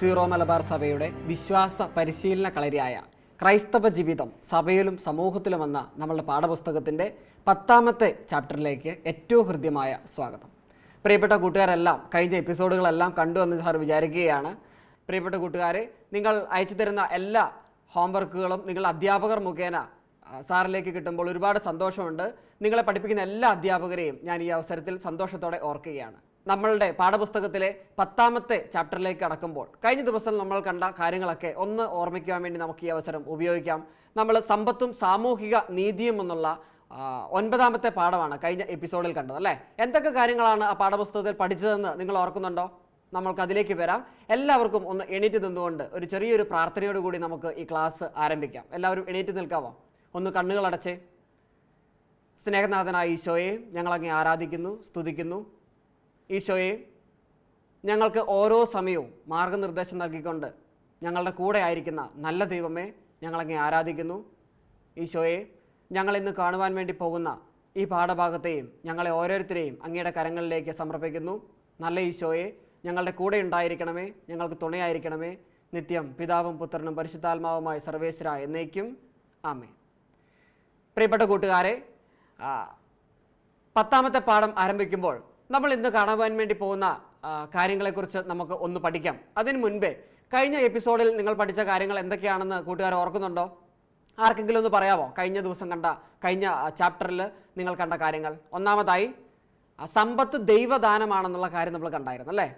Zero Malabar സഭയുടെ വിശ്വാസ പരിശീലന കളരിയായ ക്രൈസ്തവ ജീവിതം സഭയിലും സമൂഹത്തിലും എന്ന നമ്മളുടെ പാഠപുസ്തകത്തിന്റെ പത്താമത്തെ ചാപ്റ്ററിലേക്ക് ഏറ്റവും ഹൃദ്യമായ സ്വാഗതം. പ്രിയപ്പെട്ട കൂട്ടുകാരെല്ലാം കഴിഞ്ഞ എപ്പിസോഡുകളെല്ലാം കണ്ടു എന്ന് സാർ വിചാരിക്കുകയാണ്. പ്രിയപ്പെട്ട കൂട്ടുകാരെ നിങ്ങൾ അയച്ചു തരുന്ന എല്ലാ ഹോംവർക്കുകളും നിങ്ങൾ അധ്യാപകർ മുഖേന സാറിലേക്ക് കിട്ടുമ്പോൾ ഒരുപാട് സന്തോഷമുണ്ട്. നിങ്ങളെ പഠിപ്പിക്കുന്ന എല്ലാ അധ്യാപകരെയും ഞാൻ ഈ അവസരത്തിൽ സന്തോഷത്തോടെ ഓർക്കുകയാണ്. നമ്മളുടെ പാഠപുസ്തകത്തിലെ പത്താമത്തെ ചാപ്റ്ററിലേക്ക് കടക്കുമ്പോൾ കഴിഞ്ഞ ദിവസം നമ്മൾ കണ്ട കാര്യങ്ങളൊക്കെ ഒന്ന് ഓർമ്മിക്കാൻ വേണ്ടി നമുക്ക് ഈ അവസരം ഉപയോഗിക്കാം. നമ്മൾ സമ്പത്തും സാമൂഹിക നീതിയും എന്നുള്ള ഒൻപതാമത്തെ പാഠമാണ് കഴിഞ്ഞ എപ്പിസോഡിൽ കണ്ടത് അല്ലേ? എന്തൊക്കെ കാര്യങ്ങളാണ് ആ പാഠപുസ്തകത്തിൽ പഠിച്ചതെന്ന് നിങ്ങൾ ഓർക്കുന്നുണ്ടോ? നമ്മൾക്ക് അതിലേക്ക് വരാം. എല്ലാവർക്കും ഒന്ന് എണീറ്റ് നിന്നുകൊണ്ട് ഒരു ചെറിയൊരു പ്രാർത്ഥനയോട് കൂടി നമുക്ക് ഈ ക്ലാസ് ആരംഭിക്കാം. എല്ലാവരും എണീറ്റ് നിൽക്കാവോ? ഒന്ന് കണ്ണുകൾ അടച്ചേ സ്നേഹനാഥനായ ഈശോയെ ഞങ്ങളങ്ങെ ആരാധിക്കുന്നു സ്തുതിക്കുന്നു. ഈശോയെ ഞങ്ങൾക്ക് ഓരോ സമയവും മാർഗനിർദ്ദേശം നൽകിക്കൊണ്ട് ഞങ്ങളുടെ കൂടെ ആയിരിക്കുന്ന നല്ല ദൈവമേ ഞങ്ങളങ്ങെ ആരാധിക്കുന്നു. ഈശോയെ ഞങ്ങൾ ഇന്ന് കാണുവാൻ വേണ്ടി പോകുന്ന ഈ പാഠഭാഗത്തെയും ഞങ്ങളെ ഓരോരുത്തരെയും അങ്ങയുടെ കരങ്ങളിലേക്ക് സമർപ്പിക്കുന്നു. നല്ല ഈശോയെ ഞങ്ങളുടെ കൂടെ ഉണ്ടായിരിക്കണമേ ഞങ്ങൾക്ക് തുണയായിരിക്കണമേ. നിത്യം പിതാവും പുത്രനും പരിശുദ്ധാത്മാവുമായ സർവേശ്വര എന്നേക്കും. ആമേ പ്രിയപ്പെട്ട കൂട്ടുകാരെ പത്താമത്തെ പാഠം ആരംഭിക്കുമ്പോൾ നമ്മൾ ഇന്ന് കാണുവാൻ വേണ്ടി പോകുന്ന കാര്യങ്ങളെക്കുറിച്ച് നമുക്ക് ഒന്ന് പഠിക്കാം. അതിന് മുൻപേ കഴിഞ്ഞ എപ്പിസോഡിൽ നിങ്ങൾ പഠിച്ച കാര്യങ്ങൾ എന്തൊക്കെയാണെന്ന് കൂട്ടുകാർ ഓർക്കുന്നുണ്ടോ? ആർക്കെങ്കിലും ഒന്ന് പറയാമോ കഴിഞ്ഞ ദിവസം കണ്ട കഴിഞ്ഞ ചാപ്റ്ററിൽ നിങ്ങൾ കണ്ട കാര്യങ്ങൾ. ഒന്നാമതായി സമ്പത്ത് ദൈവദാനമാണെന്നുള്ള കാര്യം നമ്മൾ കണ്ടായിരുന്നു അല്ലേ?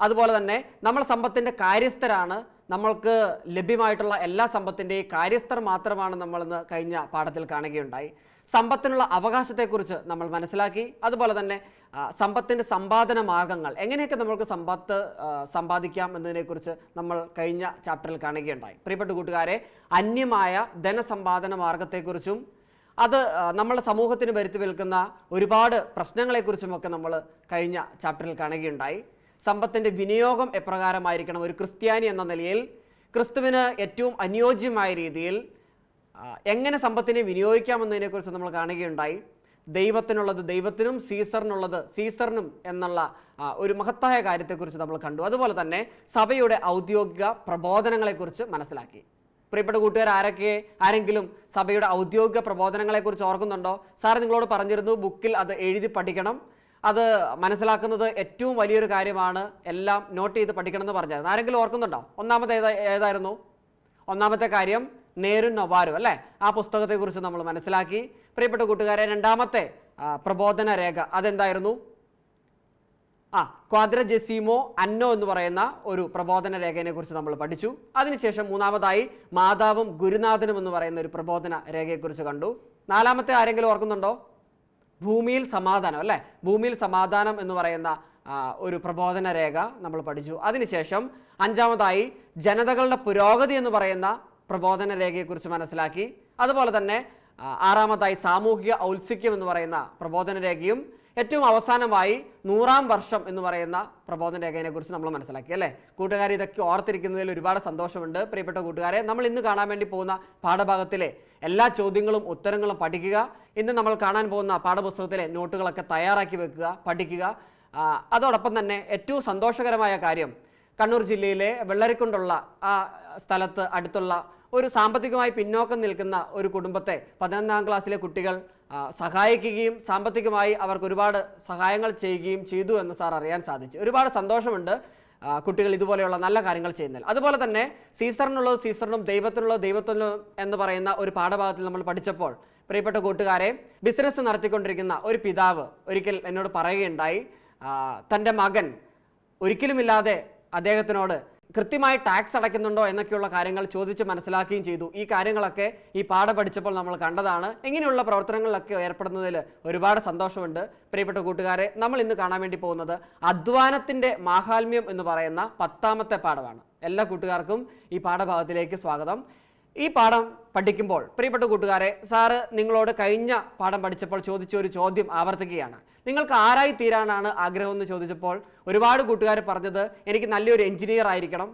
അതുപോലെ തന്നെ നമ്മൾ സമ്പത്തിന്റെ കാര്യസ്ഥരാണ്. നമ്മൾക്ക് ലഭ്യമായിട്ടുള്ള എല്ലാ സമ്പത്തിന്റെയും കാര്യസ്ഥർ മാത്രമാണ് നമ്മളിന്ന് കഴിഞ്ഞ പാഠത്തിൽ കാണുകയുണ്ടായി. സമ്പത്തിനുള്ള അവകാശത്തെക്കുറിച്ച് നമ്മൾ മനസ്സിലാക്കി. അതുപോലെ തന്നെ സമ്പത്തിന്റെ സമ്പാദന മാർഗങ്ങൾ. എങ്ങനെയൊക്കെ നമുക്ക് സമ്പത്ത് സമ്പാദിക്കാം എന്നതിനെക്കുറിച്ച് നമ്മൾ കഴിഞ്ഞ ചാപ്റ്ററിൽ കാണുകയുണ്ടായി. പ്രിയപ്പെട്ട കൂട്ടുകാരെ അന്യമായ ധനസമ്പാദന മാർഗത്തെക്കുറിച്ചും അത് നമ്മുടെ സമൂഹത്തിന് വരുത്തി വിൽക്കുന്ന ഒരുപാട് പ്രശ്നങ്ങളെക്കുറിച്ചുമൊക്കെ നമ്മൾ കഴിഞ്ഞ ചാപ്റ്ററിൽ കാണുകയുണ്ടായി. സമ്പത്തിന്റെ വിനിയോഗം എപ്രകാരമായിരിക്കണം? ഒരു ക്രിസ്ത്യാനി എന്ന നിലയിൽ ക്രിസ്തുവിന് ഏറ്റവും അനുയോജ്യമായ രീതിയിൽ എങ്ങനെ സമ്പത്തിനെ വിനിയോഗിക്കാമെന്നതിനെക്കുറിച്ച് നമ്മൾ കാണുകയുണ്ടായി. ദൈവത്തിനുള്ളത് ദൈവത്തിനും സീസറിനുള്ളത് സീസറിനും എന്നുള്ള ഒരു മഹത്തായ കാര്യത്തെക്കുറിച്ച് നമ്മൾ കണ്ടു. അതുപോലെ തന്നെ സഭയുടെ ഔദ്യോഗിക പ്രബോധനങ്ങളെക്കുറിച്ച് മനസ്സിലാക്കി. പ്രിയപ്പെട്ട കൂട്ടുകാർ ആരൊക്കെ ആരെങ്കിലും സഭയുടെ ഔദ്യോഗിക പ്രബോധനങ്ങളെക്കുറിച്ച് ഓർക്കുന്നുണ്ടോ? സാർ നിങ്ങളോട് പറഞ്ഞിരുന്നു ബുക്കിൽ അത് എഴുതി പഠിക്കണം. അത് മനസ്സിലാക്കുന്നത് ഏറ്റവും വലിയൊരു കാര്യമാണ്. എല്ലാം നോട്ട് ചെയ്ത് പഠിക്കണം എന്ന് പറഞ്ഞായിരുന്നു. ആരെങ്കിലും ഓർക്കുന്നുണ്ടോ? ഒന്നാമത്തെ ഏതാ ഏതായിരുന്നു? ഒന്നാമത്തെ കാര്യം നേരും നൊവാരും അല്ലേ? ആ പുസ്തകത്തെക്കുറിച്ച് നമ്മൾ മനസ്സിലാക്കി. പ്രിയപ്പെട്ട കൂട്ടുകാരെ രണ്ടാമത്തെ പ്രബോധന രേഖ അതെന്തായിരുന്നു? ആ ക്വാദ്രജെസീമോ അന്നോ എന്ന് പറയുന്ന ഒരു പ്രബോധന രേഖയെ കുറിച്ച് നമ്മൾ പഠിച്ചു. അതിനുശേഷം മൂന്നാമതായി മാതാവും ഗുരുനാഥനും എന്ന് പറയുന്ന ഒരു പ്രബോധന രേഖയെക്കുറിച്ച് കണ്ടു. നാലാമത്തെ ആരെങ്കിലും ഓർക്കുന്നുണ്ടോ? ഭൂമിയിൽ സമാധാനം അല്ലേ? ഭൂമിയിൽ സമാധാനം എന്ന് പറയുന്ന ഒരു പ്രബോധന രേഖ നമ്മൾ പഠിച്ചു. അതിനുശേഷം അഞ്ചാമതായി ജനതകളുടെ പുരോഗതി എന്ന് പറയുന്ന പ്രബോധന രേഖയെക്കുറിച്ച് മനസ്സിലാക്കി. അതുപോലെ തന്നെ ആറാമതായി സാമൂഹിക ഔത്സുക്യം എന്ന് പറയുന്ന പ്രബോധന രേഖയും ഏറ്റവും അവസാനമായി നൂറാം വർഷം എന്ന് പറയുന്ന പ്രബോധന രേഖയെ കുറിച്ച് നമ്മൾ മനസ്സിലാക്കി അല്ലേ? കൂട്ടുകാർ ഇതൊക്കെ ഓർത്തിരിക്കുന്നതിൽ ഒരുപാട് സന്തോഷമുണ്ട്. പ്രിയപ്പെട്ട കൂട്ടുകാരെ നമ്മൾ ഇന്ന് കാണാൻ വേണ്ടി പോകുന്ന പാഠഭാഗത്തിലെ എല്ലാ ചോദ്യങ്ങളും ഉത്തരങ്ങളും പഠിക്കുക. ഇന്ന് നമ്മൾ കാണാൻ പോകുന്ന പാഠപുസ്തകത്തിലെ നോട്ടുകളൊക്കെ തയ്യാറാക്കി വെക്കുക പഠിക്കുക. അതോടൊപ്പം തന്നെ ഏറ്റവും സന്തോഷകരമായ കാര്യം കണ്ണൂർ ജില്ലയിലെ വെള്ളരിക്കൊണ്ടുള്ള ആ സ്ഥലത്ത് അടുത്തുള്ള ഒരു സാമ്പത്തികമായി പിന്നോക്കം നിൽക്കുന്ന ഒരു കുടുംബത്തെ പതിനൊന്നാം ക്ലാസ്സിലെ കുട്ടികൾ സഹായിക്കുകയും സാമ്പത്തികമായി അവർക്ക് ഒരുപാട് സഹായങ്ങൾ ചെയ്യുകയും ചെയ്തു എന്ന് സാർ അറിയാൻ സാധിച്ചു. ഒരുപാട് സന്തോഷമുണ്ട് കുട്ടികൾ ഇതുപോലെയുള്ള നല്ല കാര്യങ്ങൾ ചെയ്യുന്നതിൽ. അതുപോലെ തന്നെ സീസറിനുള്ള സീസറിനും ദൈവത്തിനുള്ള ദൈവത്തിനും എന്ന് പറയുന്ന ഒരു പാഠഭാഗത്തിൽ നമ്മൾ പഠിച്ചപ്പോൾ പ്രിയപ്പെട്ട കൂട്ടുകാരെ ബിസിനസ് നടത്തിക്കൊണ്ടിരിക്കുന്ന ഒരു പിതാവ് ഒരിക്കൽ എന്നോട് പറയുകയുണ്ടായി തന്റെ മകൻ ഒരിക്കലുമില്ലാതെ അദ്ദേഹത്തിനോട് കൃത്യമായി ടാക്സ് അടയ്ക്കുന്നുണ്ടോ എന്നൊക്കെയുള്ള കാര്യങ്ങൾ ചോദിച്ച് മനസ്സിലാക്കുകയും ചെയ്തു. ഈ കാര്യങ്ങളൊക്കെ ഈ പാഠം പഠിച്ചപ്പോൾ നമ്മൾ കണ്ടതാണ്. ഇങ്ങനെയുള്ള പ്രവർത്തനങ്ങളിലൊക്കെ ഏർപ്പെടുന്നതിൽ ഒരുപാട് സന്തോഷമുണ്ട്. പ്രിയപ്പെട്ട കൂട്ടുകാരെ നമ്മൾ ഇന്ന് കാണാൻ വേണ്ടി പോകുന്നത് അധ്വാനത്തിന്റെ മാഹാത്മ്യം എന്ന് പറയുന്ന പത്താമത്തെ പാഠമാണ്. എല്ലാ കൂട്ടുകാർക്കും ഈ പാഠഭാഗത്തിലേക്ക് സ്വാഗതം. ഈ പാഠം പഠിക്കുമ്പോൾ പ്രിയപ്പെട്ട കൂട്ടുകാരെ സാറ് നിങ്ങളോട് കഴിഞ്ഞ പാഠം പഠിച്ചപ്പോൾ ചോദിച്ച ഒരു ചോദ്യം ആവർത്തിക്കുകയാണ്. നിങ്ങൾക്ക് ആരായി തീരാനാണ് ആഗ്രഹം എന്ന് ചോദിച്ചപ്പോൾ ഒരുപാട് കൂട്ടുകാർ പറഞ്ഞത് എനിക്ക് നല്ലൊരു എഞ്ചിനീയർ ആയിരിക്കണം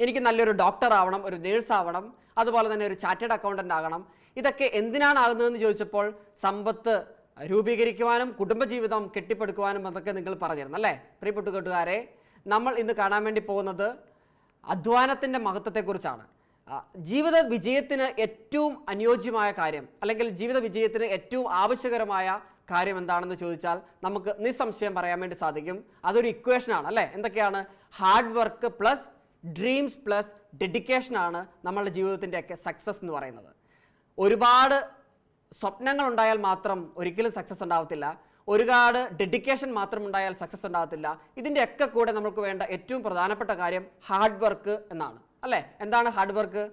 എനിക്ക് നല്ലൊരു ഡോക്ടർ ആവണം ഒരു നേഴ്സ് ആവണം അതുപോലെ തന്നെ ഒരു ചാർട്ടേഡ് അക്കൗണ്ടന്റ് ആകണം. ഇതൊക്കെ എന്തിനാണ് ആകുന്നതെന്ന് ചോദിച്ചപ്പോൾ സമ്പത്ത് രൂപീകരിക്കുവാനും കുടുംബജീവിതം കെട്ടിപ്പടുക്കുവാനും എന്നൊക്കെ നിങ്ങൾ പറഞ്ഞിരുന്നു അല്ലേ? പ്രിയപ്പെട്ട കൂട്ടുകാരെ നമ്മൾ ഇന്ന് കാണാൻ വേണ്ടി പോകുന്നത് അധ്വാനത്തിന്റെ മഹത്വത്തെക്കുറിച്ചാണ്. ജീവിത വിജയത്തിന് ഏറ്റവും അനുയോജ്യമായ കാര്യം അല്ലെങ്കിൽ ജീവിത വിജയത്തിന് ഏറ്റവും ആവശ്യകരമായ കാര്യം എന്താണെന്ന് ചോദിച്ചാൽ നമുക്ക് നിസ്സംശയം പറയാൻ വേണ്ടി സാധിക്കും. അതൊരു ഇക്വേഷനാണ് അല്ലേ? എന്തൊക്കെയാണ്? Hard work plus dreams plus ഡെഡിക്കേഷനാണ് നമ്മളുടെ ജീവിതത്തിന്റെയൊക്കെ സക്സസ് എന്ന് പറയുന്നത്. ഒരുപാട് സ്വപ്നങ്ങൾ ഉണ്ടായാൽ മാത്രം ഒരിക്കലും സക്സസ് ഉണ്ടാവത്തില്ല. ഒരുപാട് ഡെഡിക്കേഷൻ മാത്രം ഉണ്ടായാൽ സക്സസ് ഉണ്ടാകത്തില്ല ഇതിന്റെയൊക്കെ കൂടെ നമുക്ക് വേണ്ട ഏറ്റവും പ്രധാനപ്പെട്ട കാര്യം ഹാർഡ് വർക്ക് എന്നാണ്. അല്ലേ? എന്താണ് ഹാർഡ് വർക്ക്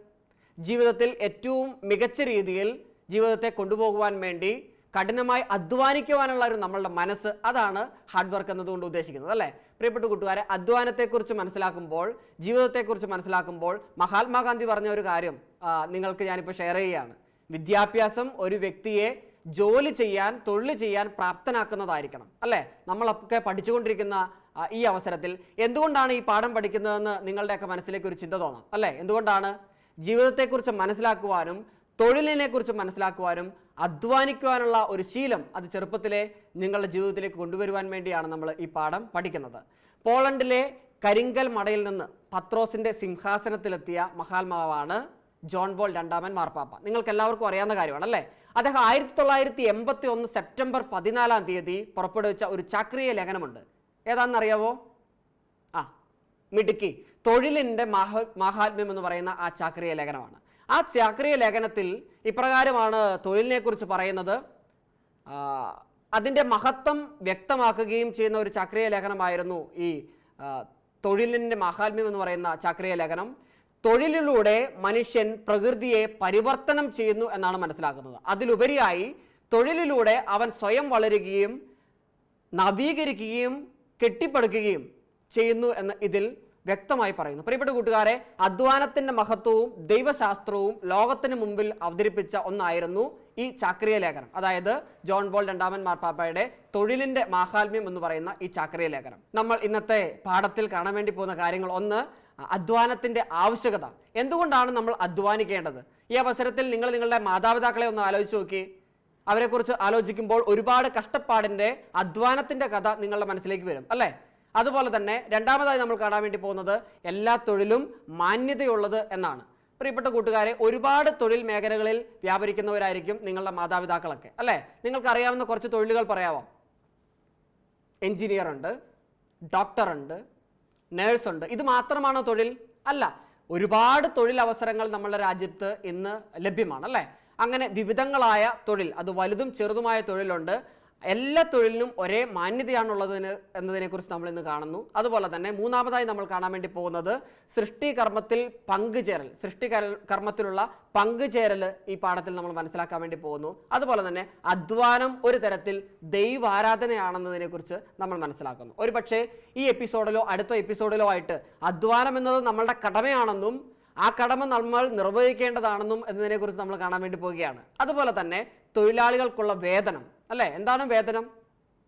ജീവിതത്തിൽ ഏറ്റവും മികച്ച രീതിയിൽ ജീവിതത്തെ കൊണ്ടുപോകുവാൻ വേണ്ടി കഠിനമായി അധ്വാനിക്കുവാനുള്ള ഒരു നമ്മളുടെ മനസ്സ് അതാണ് ഹാർഡ് വർക്ക് എന്നതുകൊണ്ട് ഉദ്ദേശിക്കുന്നത് അല്ലേ? പ്രിയപ്പെട്ട കൂട്ടുകാരെ അധ്വാനത്തെക്കുറിച്ച് മനസ്സിലാക്കുമ്പോൾ ജീവിതത്തെക്കുറിച്ച് മനസ്സിലാക്കുമ്പോൾ മഹാത്മാഗാന്ധി പറഞ്ഞ ഒരു കാര്യം നിങ്ങൾക്ക് ഞാനിപ്പോൾ ഷെയർ ചെയ്യുകയാണ്. വിദ്യാഭ്യാസം ഒരു വ്യക്തിയെ ജോലി ചെയ്യാൻ തൊഴിൽ ചെയ്യാൻ പ്രാപ്തനാക്കുന്നതായിരിക്കണം അല്ലേ? നമ്മളൊക്കെ പഠിച്ചുകൊണ്ടിരിക്കുന്ന ഈ അവസരത്തിൽ എന്തുകൊണ്ടാണ് ഈ പാഠം പഠിക്കുന്നതെന്ന് നിങ്ങളുടെയൊക്കെ മനസ്സിലേക്ക് ഒരു ചിന്ത തോന്നാം അല്ലേ? എന്തുകൊണ്ടാണ്? ജീവിതത്തെക്കുറിച്ച് മനസ്സിലാക്കുവാനും തൊഴിലിനെക്കുറിച്ച് മനസ്സിലാക്കുവാനും അധ്വാനിക്കുവാനുള്ള ഒരു ശീലം അത് ചെറുപ്പത്തിലെ നിങ്ങളുടെ ജീവിതത്തിലേക്ക് കൊണ്ടുവരുവാൻ വേണ്ടിയാണ് നമ്മൾ ഈ പാഠം പഠിക്കുന്നത്. പോളണ്ടിലെ കരിങ്കൽ മടയിൽ നിന്ന് പത്രോസിന്റെ സിംഹാസനത്തിലെത്തിയ മഹാത്മാവാണ് ജോൺ ബോൾ രണ്ടാമൻ മാർപ്പാപ്പ. നിങ്ങൾക്ക് എല്ലാവർക്കും അറിയാവുന്ന കാര്യമാണ് അല്ലേ? അദ്ദേഹം ആയിരത്തി തൊള്ളായിരത്തി എൺപത്തി ഒന്ന് സെപ്റ്റംബർ പതിനാലാം തീയതി പുറപ്പെടുവിച്ച ഒരു ചക്രീയ ലേഖനമുണ്ട്. ഏതാണെന്നറിയാവോ? ആ മിടുക്കി. തൊഴിലിന്റെ മഹ മഹാത്മ്യം എന്ന് പറയുന്ന ആ ചാക്രിയ ലേഖനമാണ്. ആ ചാക്രിയ ലേഖനത്തിൽ ഇപ്രകാരമാണ് തൊഴിലിനെക്കുറിച്ച് പറയുന്നത്. അതിന്റെ മഹത്വം വ്യക്തമാക്കുകയും ചെയ്യുന്ന ഒരു ചാക്രിയ ലേഖനമായിരുന്നു ഈ തൊഴിലിന്റെ മഹാത്മ്യം എന്ന് പറയുന്ന ചാക്രിയ ലേഖനം. തൊഴിലിലൂടെ മനുഷ്യൻ പ്രകൃതിയെ പരിവർത്തനം ചെയ്യുന്നു എന്നാണ് മനസ്സിലാക്കുന്നത്. അതിലുപരിയായി തൊഴിലിലൂടെ അവൻ സ്വയം വളരുകയും നവീകരിക്കുകയും കെട്ടിപ്പടുക്കുകയും ചെയ്യുന്നു എന്ന് ഇതിൽ വ്യക്തമായി പറയുന്നു. പ്രിയപ്പെട്ട കൂട്ടുകാരെ അധ്വാനത്തിന്റെ മഹത്വവും ദൈവശാസ്ത്രവും ലോകത്തിന് മുമ്പിൽ അവതരിപ്പിച്ച ഒന്നായിരുന്നു ഈ ചാക്രിയ ലേഖനം അതായത് ജോൺ ബോൾ രണ്ടാമൻ മാർപ്പാപ്പയുടെ തൊഴിലിന്റെ മാഹാത്മ്യം എന്ന് പറയുന്ന ഈ ചാക്രിയ ലേഖനം നമ്മൾ ഇന്നത്തെ പാഠത്തിൽ കാണാൻ വേണ്ടി പോകുന്ന കാര്യങ്ങൾ ഒന്ന് അധ്വാനത്തിന്റെ ആവശ്യകത. എന്തുകൊണ്ടാണ് നമ്മൾ അധ്വാനിക്കേണ്ടത്? ഈ അവസരത്തിൽ നിങ്ങൾ നിങ്ങളുടെ മാതാപിതാക്കളെ ഒന്ന് ആലോചിച്ച് നോക്കി. അവരെക്കുറിച്ച് ആലോചിക്കുമ്പോൾ ഒരുപാട് കഷ്ടപ്പാടിന്റെ അധ്വാനത്തിന്റെ കഥ നിങ്ങളുടെ മനസ്സിലേക്ക് വരും അല്ലേ? അതുപോലെ തന്നെ രണ്ടാമതായി നമ്മൾ കാണാൻ വേണ്ടി പോകുന്നത് എല്ലാ തൊഴിലും മാന്യതയുള്ളത് എന്നാണ്. പ്രിയപ്പെട്ട കൂട്ടുകാരെ ഒരുപാട് തൊഴിൽ മേഖലകളിൽ വ്യാപരിക്കുന്നവരായിരിക്കും നിങ്ങളുടെ മാതാപിതാക്കളൊക്കെ അല്ലേ? നിങ്ങൾക്ക് അറിയാവുന്ന കുറച്ച് തൊഴിലുകൾ പറയാമോ എഞ്ചിനീയർ ഉണ്ട് ഡോക്ടർ ഉണ്ട് നേഴ്സ് ഉണ്ട്. ഇത് മാത്രമാണോ തൊഴിൽ? അല്ല. ഒരുപാട് തൊഴിലവസരങ്ങൾ നമ്മുടെ രാജ്യത്ത് ഇന്ന് ലഭ്യമാണ് അല്ലേ? അങ്ങനെ വിവിധങ്ങളായ തൊഴിൽ അത് വലുതും ചെറുതുമായ തൊഴിലുണ്ട്. എല്ലാ തൊഴിലിനും ഒരേ മാന്യതയാണുള്ളതിന് എന്നതിനെക്കുറിച്ച് നമ്മൾ ഇന്ന് കാണുന്നു. അതുപോലെ തന്നെ മൂന്നാമതായി നമ്മൾ കാണാൻ വേണ്ടി പോകുന്നത് സൃഷ്ടി കർമ്മത്തിൽ പങ്കുചേരൽ സൃഷ്ടി കർമ്മത്തിലുള്ള പങ്കുചേരൽ ഈ പാഠത്തിൽ നമ്മൾ മനസ്സിലാക്കാൻ വേണ്ടി പോകുന്നു. അതുപോലെ തന്നെ അധ്വാനം ഒരു തരത്തിൽ ദൈവാരാധനയാണെന്നതിനെക്കുറിച്ച് നമ്മൾ മനസ്സിലാക്കുന്നു. ഒരു പക്ഷേ ഈ എപ്പിസോഡിലോ അടുത്ത എപ്പിസോഡിലോ ആയിട്ട് അധ്വാനം എന്നത് നമ്മളുടെ കടമയാണെന്നും ആ കടമ നമ്മൾ നിർവഹിക്കേണ്ടതാണെന്നും എന്നതിനെക്കുറിച്ച് നമ്മൾ കാണാൻ വേണ്ടി പോവുകയാണ് അതുപോലെ തന്നെ തൊഴിലാളികൾക്കുള്ള വേതനം അല്ലേ? എന്താണ് വേതനം?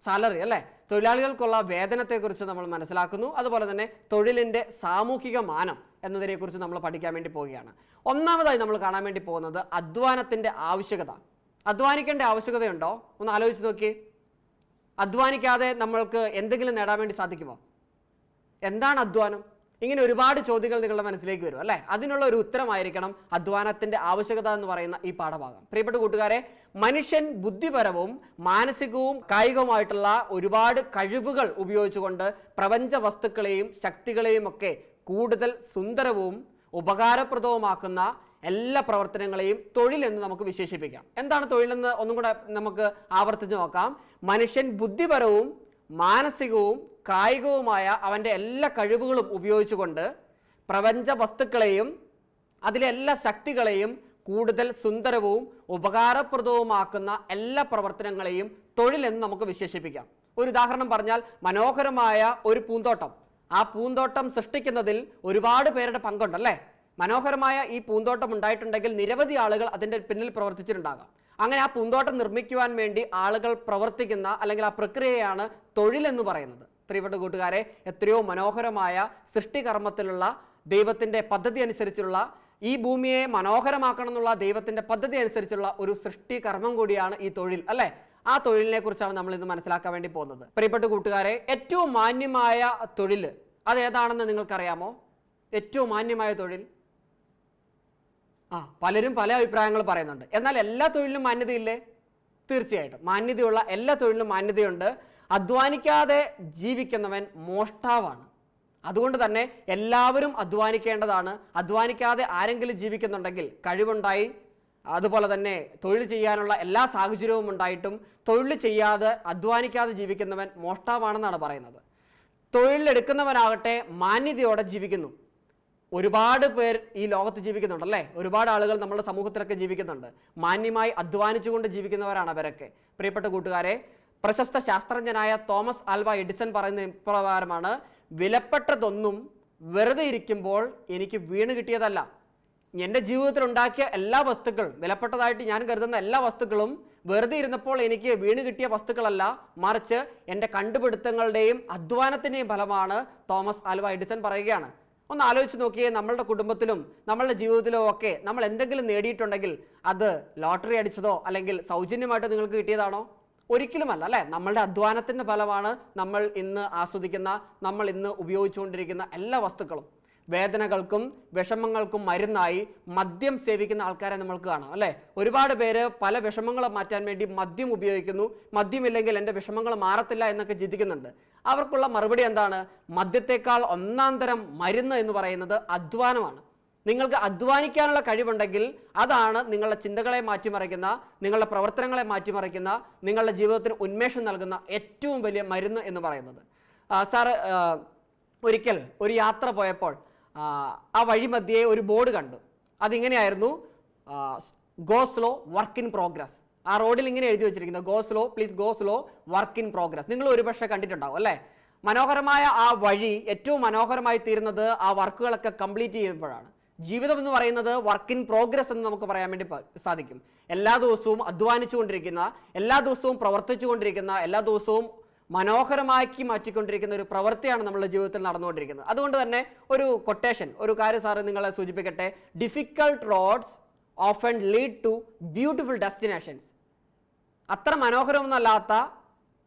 സാലറി അല്ലേ? തൊഴിലാളികൾക്കുള്ള വേതനത്തെക്കുറിച്ച് നമ്മൾ മനസ്സിലാക്കുന്നു. അതുപോലെ തന്നെ തൊഴിലിന്റെ സാമൂഹിക മാനം എന്നതിനെക്കുറിച്ച് നമ്മൾ പഠിക്കാൻ വേണ്ടി പോവുകയാണ്. ഒന്നാമതായി നമ്മൾ കാണാൻ വേണ്ടി പോകുന്നത് അധ്വാനത്തിന്റെ ആവശ്യകത. അധ്വാനിക്കേണ്ട ആവശ്യകതയുണ്ടോ? ഒന്ന് ആലോചിച്ച് നോക്കി അധ്വാനിക്കാതെ നമ്മൾക്ക് എന്തെങ്കിലും നേടാൻ വേണ്ടി സാധിക്കുമോ? എന്താണ് അധ്വാനം? ഇങ്ങനെ ഒരുപാട് ചോദ്യങ്ങൾ നിങ്ങളുടെ മനസ്സിലേക്ക് വരും അല്ലേ? അതിനുള്ള ഒരു ഉത്തരമായിരിക്കണം അധ്വാനത്തിന്റെ ആവശ്യകത എന്ന് പറയുന്ന ഈ പാഠഭാഗം. പ്രിയപ്പെട്ട കൂട്ടുകാരെ മനുഷ്യൻ ബുദ്ധിപരവും മാനസികവും കായികവുമായിട്ടുള്ള ഒരുപാട് കഴിവുകൾ ഉപയോഗിച്ചുകൊണ്ട് പ്രപഞ്ച വസ്തുക്കളെയും ശക്തികളെയും ഒക്കെ കൂടുതൽ സുന്ദരവും ഉപകാരപ്രദവുമാക്കുന്ന എല്ലാ പ്രവർത്തനങ്ങളെയും തൊഴിൽ എന്ന് നമുക്ക് വിശേഷിപ്പിക്കാം. എന്താണ് തൊഴിലെന്ന് ഒന്നും കൂടെ നമുക്ക് ആവർത്തിച്ച് നോക്കാം. മനുഷ്യൻ ബുദ്ധിപരവും മാനസികവും കായികവുമായ അവന്റെ എല്ലാ കഴിവുകളും ഉപയോഗിച്ചുകൊണ്ട് പ്രപഞ്ച വസ്തുക്കളെയും അതിലെ എല്ലാ ശക്തികളെയും കൂടുതൽ സുന്ദരവും ഉപകാരപ്രദവുമാക്കുന്ന എല്ലാ പ്രവർത്തനങ്ങളെയും തൊഴിലെന്ന് നമുക്ക് വിശേഷിപ്പിക്കാം. ഒരു ഉദാഹരണം പറഞ്ഞാൽ മനോഹരമായ ഒരു പൂന്തോട്ടം. ആ പൂന്തോട്ടം സൃഷ്ടിക്കുന്നതിൽ ഒരുപാട് പേരുടെ പങ്കുണ്ടല്ലേ? മനോഹരമായ ഈ പൂന്തോട്ടം ഉണ്ടായിട്ടുണ്ടെങ്കിൽ നിരവധി ആളുകൾ അതിന്റെ പിന്നിൽ പ്രവർത്തിച്ചിട്ടുണ്ടാകാം. അങ്ങനെ ആ പൂന്തോട്ടം നിർമ്മിക്കുവാൻ വേണ്ടി ആളുകൾ പ്രവർത്തിക്കുന്ന അല്ലെങ്കിൽ ആ പ്രക്രിയയാണ് തൊഴിലെന്ന് പറയുന്നത്. പ്രിയപ്പെട്ട കൂട്ടുകാരെ എത്രയോ മനോഹരമായ സൃഷ്ടികർമ്മത്തിലുള്ള ദൈവത്തിന്റെ പദ്ധതി അനുസരിച്ചുള്ള ഈ ഭൂമിയെ മനോഹരമാക്കണം എന്നുള്ള ദൈവത്തിന്റെ പദ്ധതി അനുസരിച്ചുള്ള ഒരു സൃഷ്ടി കർമ്മം കൂടിയാണ് ഈ തൊഴിൽ അല്ലേ? ആ തൊഴിലിനെ കുറിച്ചാണ് നമ്മൾ ഇന്ന് മനസ്സിലാക്കാൻ വേണ്ടി പോകുന്നത്. പ്രിയപ്പെട്ട കൂട്ടുകാരെ ഏറ്റവും മാന്യമായ തൊഴിൽ അതേതാണെന്ന് നിങ്ങൾക്കറിയാമോ? ഏറ്റവും മാന്യമായ തൊഴിൽ? ആ പലരും പല അഭിപ്രായങ്ങൾ പറയുന്നുണ്ട്. എന്നാൽ എല്ലാ തൊഴിലിനും മാന്യതയില്ലേ? തീർച്ചയായിട്ടും. മാന്യതയുള്ള എല്ലാ തൊഴിലിനും മാന്യതയുണ്ട്. അധ്വാനിക്കാതെ ജീവിക്കുന്നവൻ മോഷ്ടാവാണ്. അതുകൊണ്ട് തന്നെ എല്ലാവരും അധ്വാനിക്കേണ്ടതാണ്. അധ്വാനിക്കാതെ ആരെങ്കിലും ജീവിക്കുന്നുണ്ടെങ്കിൽ കഴിവുണ്ടായി അതുപോലെ തന്നെ തൊഴിൽ ചെയ്യാനുള്ള എല്ലാ സാഹചര്യവും ഉണ്ടായിട്ടും തൊഴിൽ ചെയ്യാതെ അധ്വാനിക്കാതെ ജീവിക്കുന്നവൻ മോഷ്ടാവാണെന്നാണ് പറയുന്നത്. തൊഴിലെടുക്കുന്നവനാകട്ടെ മാന്യതയോടെ ജീവിക്കുന്നു. ഒരുപാട് പേർ ഈ ലോകത്ത് ജീവിക്കുന്നുണ്ടല്ലേ ഒരുപാട് ആളുകൾ നമ്മുടെ സമൂഹത്തിലൊക്കെ ജീവിക്കുന്നുണ്ട്. മാന്യമായി അധ്വാനിച്ചുകൊണ്ട് ജീവിക്കുന്നവരാണ് അവരൊക്കെ. പ്രിയപ്പെട്ട കൂട്ടുകാരെ പ്രശസ്ത ശാസ്ത്രജ്ഞനായ തോമസ് ആൽവ എഡിസൺ പറയുന്ന ഇപ്രകാരമാണ് വിലപ്പെട്ടതൊന്നും വെറുതെ ഇരിക്കുമ്പോൾ എനിക്ക് വീണ് കിട്ടിയതല്ല. എന്റെ ജീവിതത്തിൽ ഉണ്ടാക്കിയ എല്ലാ വസ്തുക്കളും വിലപ്പെട്ടതായിട്ട് ഞാൻ കരുതുന്ന എല്ലാ വസ്തുക്കളും വെറുതെ ഇരുന്നപ്പോൾ എനിക്ക് വീണ് കിട്ടിയ വസ്തുക്കളല്ല. മറിച്ച് എന്റെ കണ്ടുപിടുത്തങ്ങളുടെയും അധ്വാനത്തിന്റെയും ഫലമാണ് തോമസ് ആൽവ എഡിസൺ പറയുകയാണ്. ഒന്ന് ആലോചിച്ച് നോക്കിയേ നമ്മളുടെ കുടുംബത്തിലും നമ്മളുടെ ജീവിതത്തിലും ഒക്കെ നമ്മൾ എന്തെങ്കിലും നേടിയിട്ടുണ്ടെങ്കിൽ അത് ലോട്ടറി അടിച്ചതോ അല്ലെങ്കിൽ സൗജന്യമായിട്ട് നിങ്ങൾക്ക് കിട്ടിയതാണോ? ഒരിക്കലുമല്ല അല്ലേ? നമ്മളുടെ അധ്വാനത്തിന്റെ ഫലമാണ് നമ്മൾ ഇന്ന് ആസ്വദിക്കുന്ന നമ്മൾ ഇന്ന് ഉപയോഗിച്ചുകൊണ്ടിരിക്കുന്ന എല്ലാ വസ്തുക്കളും. വേദനകൾക്കും വിഷമങ്ങൾക്കും മരുന്നായി മദ്യം സേവിക്കുന്ന ആൾക്കാരെ നമ്മൾക്ക് കാണാം അല്ലേ? ഒരുപാട് പേര് പല വിഷമങ്ങളും മാറ്റാൻ വേണ്ടി മദ്യം ഉപയോഗിക്കുന്നു. മദ്യമില്ലെങ്കിൽ എന്റെ വിഷമങ്ങൾ മാറത്തില്ല എന്നൊക്കെ ചിന്തിക്കുന്നുണ്ട്. അവർക്കുള്ള മറുപടി എന്താണ്? മദ്യത്തേക്കാൾ ഒന്നാം തരം മരുന്ന് എന്ന് പറയുന്നത് അധ്വാനമാണ്. നിങ്ങൾക്ക് അധ്വാനിക്കാനുള്ള കഴിവുണ്ടെങ്കിൽ അതാണ് നിങ്ങളുടെ ചിന്തകളെ മാറ്റിമറിക്കുന്ന നിങ്ങളുടെ പ്രവർത്തനങ്ങളെ മാറ്റിമറിക്കുന്ന നിങ്ങളുടെ ജീവിതത്തിന് ഉന്മേഷം നൽകുന്ന ഏറ്റവും വലിയ മരുന്ന് എന്ന് പറയുന്നത്. സാറ് ഒരിക്കൽ ഒരു യാത്ര പോയപ്പോൾ ആ, ആ വഴിമധ്യേ ഒരു ബോർഡ് കണ്ടു. അതിങ്ങനെയായിരുന്നു go slow work in progress ആ റോഡിൽ ഇങ്ങനെ എഴുതി വെച്ചിരിക്കുന്നത് go slow please go slow work in progress നിങ്ങൾ ഒരുപക്ഷെ കണ്ടിട്ടുണ്ടാവും അല്ലേ? മനോഹരമായ ആ വഴി ഏറ്റവും മനോഹരമായി തീരുന്നത് ആ വർക്കുകളൊക്കെ കംപ്ലീറ്റ് ചെയ്യുമ്പോഴാണ് ജീവിതം എന്ന് പറയുന്നത് വർക്ക് ഇൻ പ്രോഗ്രസ് എന്ന് നമുക്ക് പറയാൻ വേണ്ടി സാധിക്കും. എല്ലാ ദിവസവും അധ്വാനിച്ചുകൊണ്ടിരിക്കുന്ന എല്ലാ ദിവസവും പ്രവർത്തിച്ചുകൊണ്ടിരിക്കുന്ന എല്ലാ ദിവസവും മനോഹരമാക്കി മാറ്റിക്കൊണ്ടിരിക്കുന്ന ഒരു പ്രവൃത്തിയാണ് നമ്മുടെ ജീവിതത്തിൽ നടന്നുകൊണ്ടിരിക്കുന്നത്. അതുകൊണ്ട് തന്നെ ഒരു കൊട്ടേഷൻ ഒരു കാര്യം സാറ് നിങ്ങളെ സൂചിപ്പിക്കട്ടെ. Difficult roads of and lead to beautiful destinations അത്ര മനോഹരമൊന്നല്ലാത്ത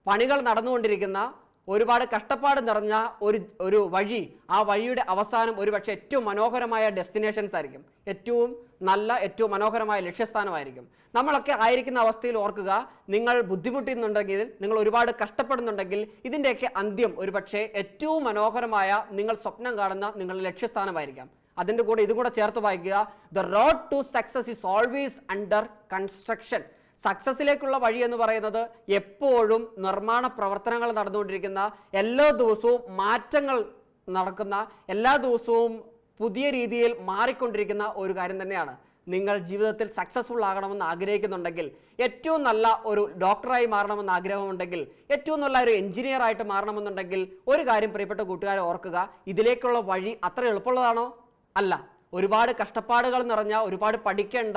പണികൾ നടന്നുകൊണ്ടിരിക്കുന്ന ഒരുപാട് കഷ്ടപ്പാട് നിറഞ്ഞ ഒരു ഒരു വഴി ആ വഴിയുടെ അവസാനം ഒരുപക്ഷെ ഏറ്റവും മനോഹരമായ ഡെസ്റ്റിനേഷൻസ് ആയിരിക്കും. ഏറ്റവും നല്ല ഏറ്റവും മനോഹരമായ ലക്ഷ്യസ്ഥാനമായിരിക്കും. നമ്മളൊക്കെ ആയിരിക്കുന്ന അവസ്ഥയിൽ ഓർക്കുക നിങ്ങൾ ബുദ്ധിമുട്ടുന്നുണ്ടെങ്കിൽ നിങ്ങൾ ഒരുപാട് കഷ്ടപ്പെടുന്നുണ്ടെങ്കിൽ ഇതിന്റെയൊക്കെ അന്ത്യം ഒരുപക്ഷെ ഏറ്റവും മനോഹരമായ നിങ്ങൾ സ്വപ്നം കാണുന്ന നിങ്ങളുടെ ലക്ഷ്യസ്ഥാനമായിരിക്കാം. അതിന്റെ കൂടെ ഇതും കൂടെ ചേർത്ത് വായിക്കുക the road to success is always under construction സക്സസിലേക്കുള്ള വഴി എന്ന് പറയുന്നത് എപ്പോഴും നിർമ്മാണ പ്രവർത്തനങ്ങൾ നടന്നുകൊണ്ടിരിക്കുന്ന എല്ലാ ദിവസവും മാറ്റങ്ങൾ നടക്കുന്ന എല്ലാ ദിവസവും പുതിയ രീതിയിൽ മാറിക്കൊണ്ടിരിക്കുന്ന ഒരു കാര്യം തന്നെയാണ്. നിങ്ങൾ ജീവിതത്തിൽ സക്സസ്ഫുൾ ആകണമെന്ന് ആഗ്രഹിക്കുന്നുണ്ടെങ്കിൽ ഏറ്റവും നല്ല ഒരു ഡോക്ടറായി മാറണമെന്ന് ആഗ്രഹമുണ്ടെങ്കിൽ ഏറ്റവും നല്ല ഒരു എഞ്ചിനീയർ ആയിട്ട് മാറണമെന്നുണ്ടെങ്കിൽ ഒരു കാര്യം പ്രിയപ്പെട്ട കൂട്ടുകാരെ ഓർക്കുക ഇതിലേക്കുള്ള വഴി അത്ര എളുപ്പമുള്ളതാണോ? അല്ല. ഒരുപാട് കഷ്ടപ്പാടുകൾ നിറഞ്ഞ ഒരുപാട് പഠിക്കേണ്ട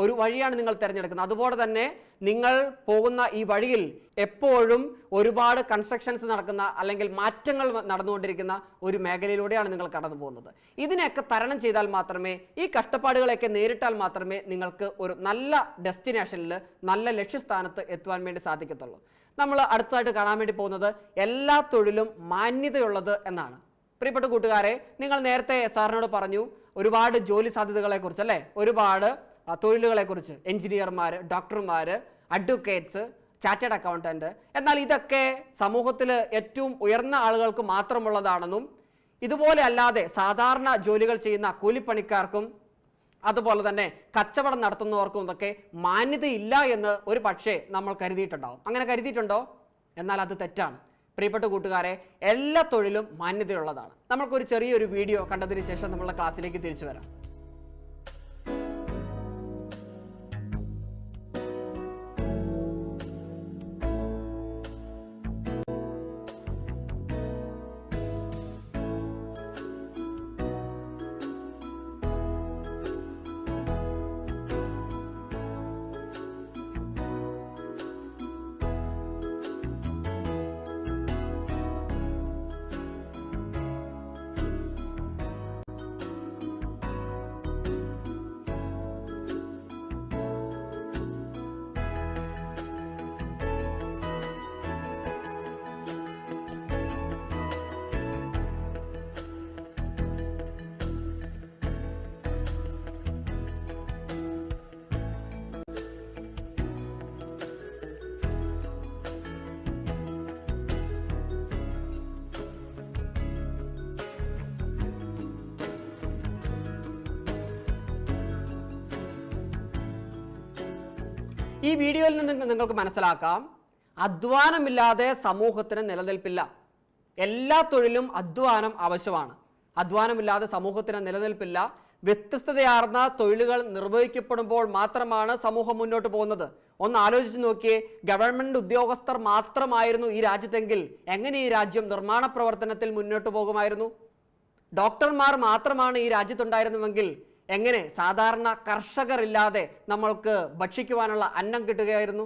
ഒരു വഴിയാണ് നിങ്ങൾ തിരഞ്ഞെടുക്കുന്നത്. അതുപോലെ തന്നെ നിങ്ങൾ പോകുന്ന ഈ വഴിയിൽ എപ്പോഴും ഒരുപാട് കൺസ്ട്രക്ഷൻസ് നടക്കുന്ന അല്ലെങ്കിൽ മാറ്റങ്ങൾ നടന്നുകൊണ്ടിരിക്കുന്ന ഒരു മേഖലയിലൂടെയാണ് നിങ്ങൾ കടന്നു പോകുന്നത്. ഇതിനെയൊക്കെ തരണം ചെയ്താൽ മാത്രമേ ഈ കഷ്ടപ്പാടുകളെയൊക്കെ നേരിട്ടാൽ മാത്രമേ നിങ്ങൾക്ക് ഒരു നല്ല ഡെസ്റ്റിനേഷനിൽ നല്ല ലക്ഷ്യസ്ഥാനത്ത് എത്തുവാൻ വേണ്ടി സാധിക്കത്തുള്ളൂ. നമ്മൾ അടുത്തതായിട്ട് കാണാൻ വേണ്ടി പോകുന്നത് എല്ലാ തൊഴിലും മാന്യതയുള്ളത് എന്നാണ്. പ്രിയപ്പെട്ട കൂട്ടുകാരെ നിങ്ങൾ നേരത്തെ സാറിനോട് പറഞ്ഞു ഒരുപാട് ജോലി സാധ്യതകളെക്കുറിച്ച് അല്ലേ? ഒരുപാട് ആ, തൊഴിലുകളെ കുറിച്ച് എഞ്ചിനീയർമാർ ഡോക്ടർമാർ അഡ്വക്കേറ്റ്സ് ചാർട്ടേഡ് അക്കൗണ്ടന്റ് എന്നാൽ ഇതൊക്കെ സമൂഹത്തിൽ ഏറ്റവും ഉയർന്ന ആളുകൾക്ക് മാത്രമുള്ളതാണെന്നും ഇതുപോലെ അല്ലാതെ സാധാരണ ജോലികൾ ചെയ്യുന്ന കൂലിപ്പണിക്കാർക്കും അതുപോലെ തന്നെ കച്ചവടം നടത്തുന്നവർക്കും ഇതൊക്കെ മാന്യതയില്ല എന്ന് ഒരു പക്ഷേ നമ്മൾ കരുതിയിട്ടുണ്ടാവും. അങ്ങനെ കരുതിയിട്ടുണ്ടോ? എന്നാൽ അത് തെറ്റാണ്. പ്രിയപ്പെട്ട കൂട്ടുകാരെ എല്ലാ തൊഴിലും മാന്യതയുള്ളതാണ്. നമ്മൾക്കൊരു ചെറിയൊരു വീഡിയോ കണ്ടതിന് ശേഷം നമ്മളുടെ ക്ലാസ്സിലേക്ക് തിരിച്ചു വരാം. ഈ വീഡിയോയിൽ നിന്ന് നിങ്ങൾക്ക് മനസ്സിലാക്കാം. അധ്വാനമില്ലാതെ സമൂഹത്തിന് നിലനിൽപ്പില്ല. എല്ലാ തൊഴിലും അധ്വാനം ആവശ്യമാണ്. അധ്വാനമില്ലാതെ സമൂഹത്തിന് നിലനിൽപ്പില്ല. വ്യത്യസ്തതയാർന്ന തൊഴിലുകൾ നിർവഹിക്കപ്പെടുമ്പോൾ മാത്രമാണ് സമൂഹം മുന്നോട്ട് പോകുന്നത്. ഒന്ന് ആലോചിച്ച് നോക്കിയേ ഗവൺമെന്റ് ഉദ്യോഗസ്ഥർ മാത്രമായിരുന്നു ഈ രാജ്യത്തെങ്കിൽ എങ്ങനെ ഈ രാജ്യം നിർമ്മാണ പ്രവർത്തനത്തിൽ മുന്നോട്ട് പോകുമായിരുന്നു? ഡോക്ടർമാർ മാത്രമാണ് ഈ രാജ്യത്തുണ്ടായിരുന്നുവെങ്കിൽ എങ്ങനെ സാധാരണ കർഷകരില്ലാതെ നമ്മൾക്ക് ഭക്ഷിക്കുവാനുള്ള അന്നം കിട്ടുകയായിരുന്നു?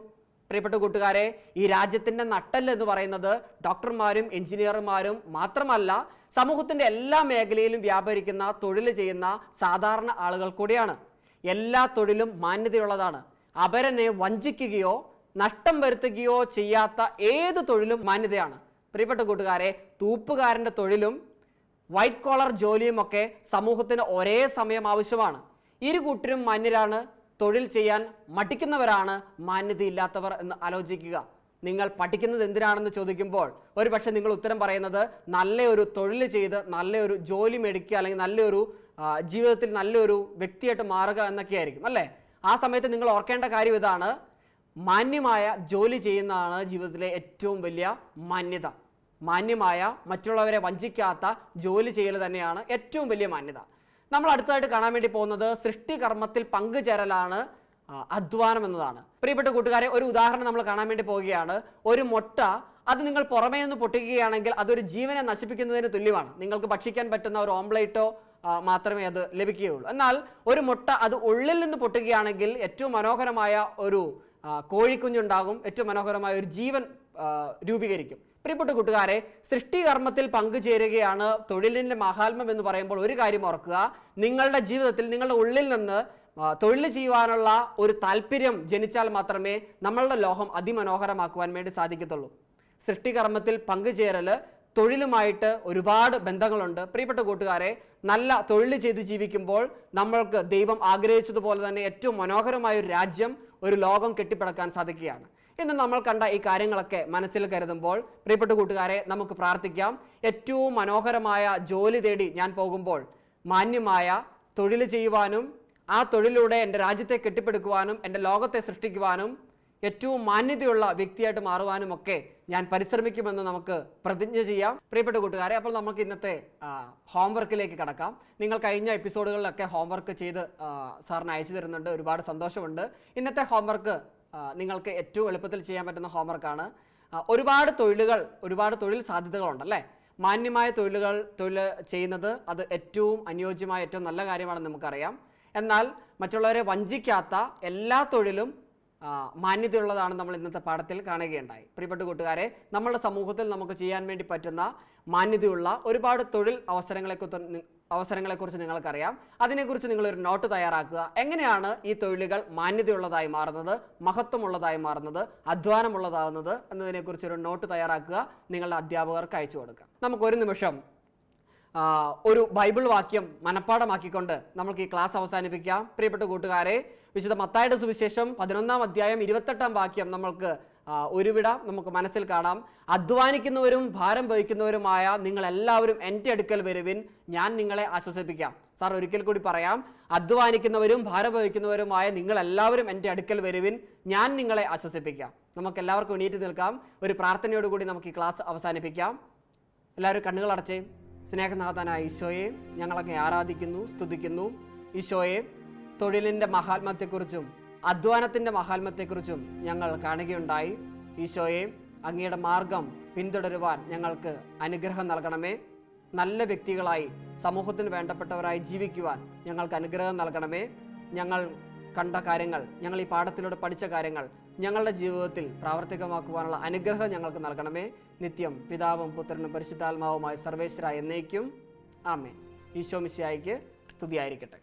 പ്രിയപ്പെട്ട കൂട്ടുകാരെ ഈ രാജ്യത്തിന്റെ നട്ടൽ എന്ന് പറയുന്നത് ഡോക്ടർമാരും എഞ്ചിനീയർമാരും മാത്രമല്ല സമൂഹത്തിന്റെ എല്ലാ മേഖലയിലും വ്യാപരിക്കുന്ന തൊഴിൽ ചെയ്യുന്ന സാധാരണ ആളുകൾ കൂടിയാണ്. എല്ലാ തൊഴിലും മാന്യതയുള്ളതാണ്. അവരനെ വഞ്ചിക്കുകയോ നഷ്ടം വരുത്തുകയോ ചെയ്യാത്ത ഏത് തൊഴിലും മാന്യതയാണ്. പ്രിയപ്പെട്ട കൂട്ടുകാരെ തൂപ്പുകാരന്റെ തൊഴിലും വൈറ്റ് കോളർ ജോലിയുമൊക്കെ സമൂഹത്തിന് ഒരേ സമയം ആവശ്യമാണ്. ഇരു കൂട്ടരും മാന്യരാണ് തൊഴിൽ ചെയ്യാൻ മടിക്കുന്നവരാണ് മാന്യതയില്ലാത്തവർ എന്ന് ആലോചിക്കുക. നിങ്ങൾ പഠിക്കുന്നത് എന്തിനാണെന്ന് ചോദിക്കുമ്പോൾ ഒരു പക്ഷേ നിങ്ങൾ ഉത്തരം പറയുന്നത് നല്ലൊരു തൊഴിൽ ചെയ്ത് നല്ലൊരു ജോലി മേടിക്കുക അല്ലെങ്കിൽ നല്ലൊരു ജീവിതത്തിൽ നല്ലൊരു വ്യക്തിയായിട്ട് മാറുക എന്നൊക്കെ ആയിരിക്കും അല്ലേ? ആ സമയത്ത് നിങ്ങൾ ഓർക്കേണ്ട കാര്യം ഇതാണ്. മാന്യമായ ജോലി ചെയ്യുന്നതാണ് ജീവിതത്തിലെ ഏറ്റവും വലിയ മാന്യത. മാന്യമായ മറ്റുള്ളവരെ വഞ്ചിക്കാത്ത ജോലി ചെയ്യൽ തന്നെയാണ് ഏറ്റവും വലിയ മാന്യത. നമ്മൾ അടുത്തതായിട്ട് കാണാൻ വേണ്ടി പോകുന്നത് സൃഷ്ടികർമ്മത്തിൽ പങ്കുചേരലാണ് അധ്വാനം എന്നതാണ്. പ്രിയപ്പെട്ട കൂട്ടുകാരെ ഒരു ഉദാഹരണം നമ്മൾ കാണാൻ വേണ്ടി പോവുകയാണ്. ഒരു മുട്ട അത് നിങ്ങൾ പുറമേ നിന്ന് പൊട്ടിക്കുകയാണെങ്കിൽ അതൊരു ജീവനെ നശിപ്പിക്കുന്നതിന് തുല്യമാണ്. നിങ്ങൾക്ക് ഭക്ഷിക്കാൻ പറ്റുന്ന ഒരു ഓംപ്ലേറ്റോ മാത്രമേ അത് ലഭിക്കുകയുള്ളൂ. എന്നാൽ ഒരു മുട്ട അത് ഉള്ളിൽ നിന്ന് പൊട്ടുകയാണെങ്കിൽ ഏറ്റവും മനോഹരമായ ഒരു കോഴിക്കുഞ്ഞുണ്ടാകും. ഏറ്റവും മനോഹരമായ ഒരു ജീവൻ രൂപീകരിക്കും. പ്രിയപ്പെട്ട കൂട്ടുകാരെ സൃഷ്ടികർമ്മത്തിൽ പങ്കുചേരുകയാണ് തൊഴിലിന്റെ മഹാത്മ്യം എന്ന് പറയുമ്പോൾ ഒരു കാര്യം ഓർക്കുക. നിങ്ങളുടെ ജീവിതത്തിൽ നിങ്ങളുടെ ഉള്ളിൽ നിന്ന് തൊഴിൽ ചെയ്യുവാനുള്ള ഒരു താല്പര്യം ജനിച്ചാൽ മാത്രമേ നമ്മളുടെ ലോകം അതിമനോഹരമാക്കുവാൻ വേണ്ടി സാധിക്കത്തുള്ളൂ. സൃഷ്ടികർമ്മത്തിൽ പങ്കുചേരൽ തൊഴിലുമായിട്ട് ഒരുപാട് ബന്ധങ്ങളുണ്ട്. പ്രിയപ്പെട്ട കൂട്ടുകാരെ നല്ല തൊഴിൽ ചെയ്ത് ജീവിക്കുമ്പോൾ നമ്മൾക്ക് ദൈവം ആഗ്രഹിച്ചതുപോലെ തന്നെ ഏറ്റവും മനോഹരമായ ഒരു രാജ്യം ഒരു ലോകം കെട്ടിപ്പടക്കാൻ സാധിക്കുകയാണ്. ഇന്ന് നമ്മൾ കണ്ട ഈ കാര്യങ്ങളൊക്കെ മനസ്സിൽ കരുതുമ്പോൾ പ്രിയപ്പെട്ട കൂട്ടുകാരെ നമുക്ക് പ്രാർത്ഥിക്കാം. ഏറ്റവും മനോഹരമായ ജോലി തേടി ഞാൻ പോകുമ്പോൾ മാന്യമായ തൊഴിൽ ചെയ്യുവാനും ആ തൊഴിലൂടെ എന്റെ രാജ്യത്തെ കെട്ടിപ്പടുക്കുവാനും എന്റെ ലോകത്തെ സൃഷ്ടിക്കുവാനും ഏറ്റവും മാന്യതയുള്ള വ്യക്തിയായിട്ട് മാറുവാനും ഒക്കെ ഞാൻ പരിശ്രമിക്കുമെന്ന് നമുക്ക് പ്രതിജ്ഞ ചെയ്യാം. പ്രിയപ്പെട്ട കൂട്ടുകാരെ അപ്പോൾ നമുക്ക് ഇന്നത്തെ ഹോംവർക്കിലേക്ക് കടക്കാം. നിങ്ങൾ കഴിഞ്ഞ എപ്പിസോഡുകളിലൊക്കെ ഹോംവർക്ക് ചെയ്ത് സാറിന് അയച്ചു തരുന്നുണ്ട്. ഒരുപാട് സന്തോഷമുണ്ട്. ഇന്നത്തെ ഹോംവർക്ക് നിങ്ങൾക്ക് ഏറ്റവും എളുപ്പത്തിൽ ചെയ്യാൻ പറ്റുന്ന ഹോംവർക്കാണ് ഒരുപാട് തൊഴിലുകൾ ഒരുപാട് തൊഴിൽ സാധ്യതകളുണ്ടല്ലേ? മാന്യമായ തൊഴിലുകൾ തൊഴിൽ ചെയ്യുന്നത് അത് ഏറ്റവും അനുയോജ്യമായ ഏറ്റവും നല്ല കാര്യമാണെന്ന് നമുക്കറിയാം. എന്നാൽ മറ്റുള്ളവരെ വഞ്ചിക്കാത്ത എല്ലാ തൊഴിലും മാന്യതയുള്ളതാണ് നമ്മൾ ഇന്നത്തെ പാഠത്തിൽ കാണുകയുണ്ടായി. പ്രിയപ്പെട്ട കൂട്ടുകാരെ നമ്മളുടെ സമൂഹത്തിൽ നമുക്ക് ചെയ്യാൻ വേണ്ടി പറ്റുന്ന മാന്യതയുള്ള ഒരുപാട് തൊഴിൽ അവസരങ്ങളെക്കുറിച്ച് അവസരങ്ങളെക്കുറിച്ച് നിങ്ങൾക്കറിയാം. അതിനെക്കുറിച്ച് നിങ്ങളൊരു നോട്ട് തയ്യാറാക്കുക. എങ്ങനെയാണ് ഈ തൊഴിലുകൾ മാന്യതയുള്ളതായി മാറുന്നത് മഹത്വമുള്ളതായി മാറുന്നത് അധ്വാനമുള്ളതാകുന്നത് എന്നതിനെക്കുറിച്ച് ഒരു നോട്ട് തയ്യാറാക്കുക നിങ്ങളുടെ അധ്യാപകർക്ക് അയച്ചു കൊടുക്കുക. നമുക്കൊരു നിമിഷം ഒരു ബൈബിൾ വാക്യം മനഃപ്പാടമാക്കിക്കൊണ്ട് നമുക്ക് ഈ ക്ലാസ് അവസാനിപ്പിക്കാം. പ്രിയപ്പെട്ട കൂട്ടുകാരെ വിശുദ്ധ മത്തായുടെ സുവിശേഷം പതിനൊന്നാം അധ്യായം ഇരുപത്തെട്ടാം വാക്യം നമ്മൾക്ക് ഒരുവിട നമുക്ക് മനസ്സിൽ കാണാം. അധ്വാനിക്കുന്നവരും ഭാരം വഹിക്കുന്നവരുമായ നിങ്ങൾ എല്ലാവരും എന്റെ അടുക്കൽ വരുവിൻ. ഞാൻ നിങ്ങളെ ആശ്വസിപ്പിക്കാം. സാർ ഒരിക്കൽ കൂടി പറയാം. അധ്വാനിക്കുന്നവരും ഭാരം വഹിക്കുന്നവരുമായ നിങ്ങൾ എല്ലാവരും എന്റെ അടുക്കൽ വരുവിൻ. ഞാൻ നിങ്ങളെ ആശ്വസിപ്പിക്കാം. നമുക്ക് എല്ലാവർക്കും എണീറ്റ് നിൽക്കാം. ഒരു പ്രാർത്ഥനയോടുകൂടി നമുക്ക് ഈ ക്ലാസ് അവസാനിപ്പിക്കാം. എല്ലാവരും കണ്ണുകൾ അടച്ചേ സ്നേഹനാഥനായ ഈശോയെ ഞങ്ങളൊക്കെ ആരാധിക്കുന്നു സ്തുതിക്കുന്നു. ഈശോയെ തൊഴിലിന്റെ മഹാത്മ്യത്തെക്കുറിച്ചും അധ്വാനത്തിന്റെ മഹാത്മ്യത്തെക്കുറിച്ചും ഞങ്ങൾ കാണുകയുണ്ടായി. ഈശോയെ അങ്ങയുടെ മാർഗം പിന്തുടരുവാൻ ഞങ്ങൾക്ക് അനുഗ്രഹം നൽകണമേ. നല്ല വ്യക്തികളായി സമൂഹത്തിന് വേണ്ടപ്പെട്ടവരായി ജീവിക്കുവാൻ ഞങ്ങൾക്ക് അനുഗ്രഹം നൽകണമേ. ഞങ്ങൾ കണ്ട കാര്യങ്ങൾ ഞങ്ങൾ ഈ പാഠത്തിലൂടെ പഠിച്ച കാര്യങ്ങൾ ഞങ്ങളുടെ ജീവിതത്തിൽ പ്രാവർത്തികമാക്കുവാനുള്ള അനുഗ്രഹം ഞങ്ങൾക്ക് നൽകണമേ. നിത്യം പിതാവും പുത്രനും പരിശുദ്ധാത്മാവുമായ സർവേശ്വരായ എന്നേക്കും. ആമേ ഈശോ മിശിയായിക്ക് സ്തുതിയായിരിക്കട്ടെ.